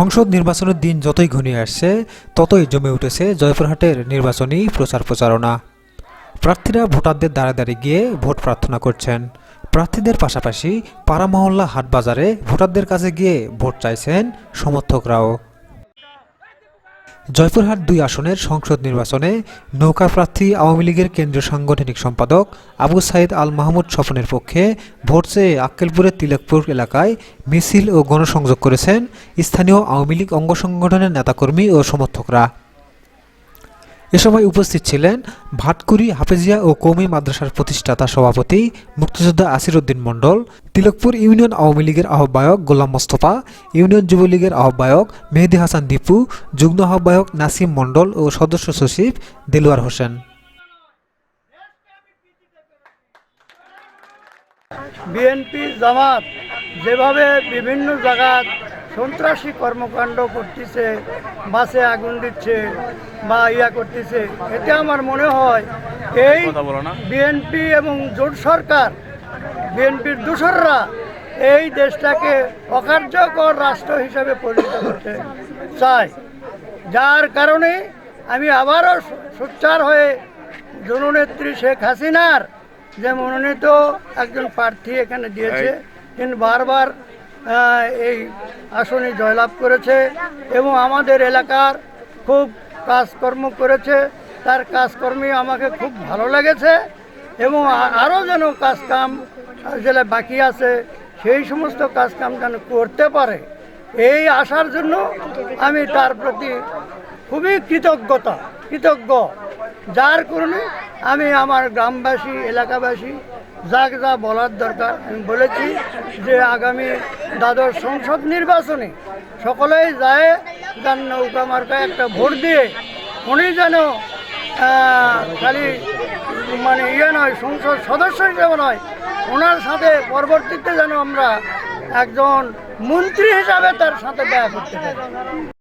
সংসদ নির্বাচনের দিন যতই ঘনিয়ে আসছে, ততই জমে উঠেছে জয়পুরহাটের নির্বাচনী প্রচার প্রচারণা। প্রার্থীরা ভোটারদের দাঁড়ে দাঁড়িয়ে গিয়ে ভোট প্রার্থনা করছেন। প্রার্থীদের পাশাপাশি পাড়া মহল্লা হাট বাজারে ভোটারদের কাছে গিয়ে ভোট চাইছেন সমর্থকরাও। জয়পুরহাট দুই আসনের সংসদ নির্বাচনে নৌকা প্রার্থী আওয়ামী লীগের কেন্দ্রীয় সাংগঠনিক সম্পাদক আবু সাইদ আল মাহমুদ স্বপনের পক্ষে ভোট চেয়ে আক্কেলপুরের তিলকপুর এলাকায় মিছিল ও গণসংযোগ করেছেন স্থানীয় আওয়ামী লীগ অঙ্গ সংগঠনের নেতাকর্মী ও সমর্থকরা। এ সময় উপস্থিত ছিলেন ভাটকুরি হাফেজিয়া ও কৌমি মাদ্রাসার প্রতিষ্ঠাতা সভাপতি মুক্তিযোদ্ধা আসিরউদ্দিন মণ্ডল, তিলকপুর ইউনিয়ন আওয়ামী লীগের আহ্বায়ক গোলাম মোস্তফা, ইউনিয়ন যুবলীগের আহ্বায়ক মেহেদি হাসান দীপু, যুগ্ম আহ্বায়ক নাসিম মণ্ডল ও সদস্য সচিব দেলোয়ার হোসেন। বিএনপি জামাত যেভাবে বিভিন্ন জায়গায় সন্ত্রাসী কর্মকাণ্ড করতেছে বাসে আগুন দিচ্ছে বা ইয়া করতেছে এতে আমার মনে হয় এই বিএনপি এবং জোট সরকার বিএনপির দূষররা এই দেশটাকে অকার্যকর রাষ্ট্র হিসাবে পরিণত করতে চায়। যার কারণে আমি আবারও সোচ্চার হয়ে জননেত্রী শেখ হাসিনার যে মনোনীত একজন প্রার্থী এখানে দিয়েছে তিনি বারবার এই আসনে জয়লাভ করেছে এবং আমাদের এলাকার খুব কাজকর্ম করেছে। তার কাজকর্মে আমাকে খুব ভালো লেগেছে এবং আরও যেন কাজকাম যেটা বাকি আছে, সেই সমস্ত কাজকাম যেন করতে পারে, এই আসার জন্য আমি তার প্রতি খুবই কৃতজ্ঞতা, কৃতজ্ঞ। যার কারণে আমি আমার গ্রামবাসী, এলাকাবাসী যাকে যা বলার দরকার। আমি বলেছি যে আগামী দ্বাদশ সংসদ নির্বাচনে সকলেই যায় যার নৌকা মার্কায় একটা ভোট দিয়ে। উনি যেন খালি মানে ইয়ে নয়, সংসদ সদস্য হিসেবে নয়, ওনার সাথে পরবর্তীতে যেন আমরা একজন মন্ত্রী হিসাবে তার সাথে ব্যয় করতে পারি।